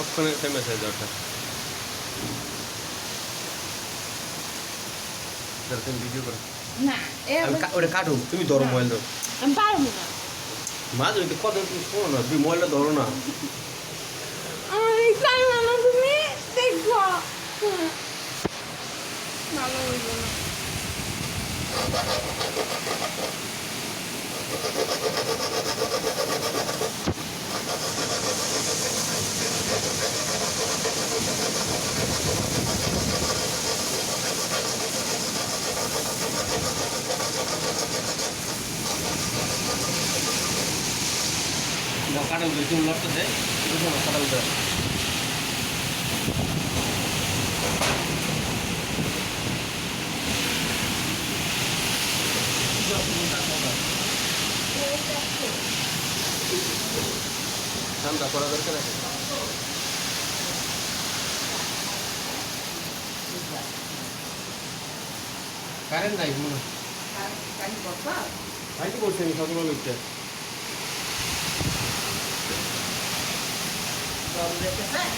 ওখানে ফেমাস হয়ে তুমি ভিডিও করো না ওটা কাটো তুমি ধরো মোবাইল ধরো আমি পারব না মা তুমি কথা তুমি শোনো না তুমি মোবাইলটা ধরো না না তুমি দেখো ভালো হইব না কাটা উঠে তুমি লড়তে দেয় কাটা উঠে ঠান্ডা করা দরকার আছে কারেন্ট নাই মনে হয় ভাইটি বলছি আমি সকালবেলা উঠতে জল রেখে হ্যাঁ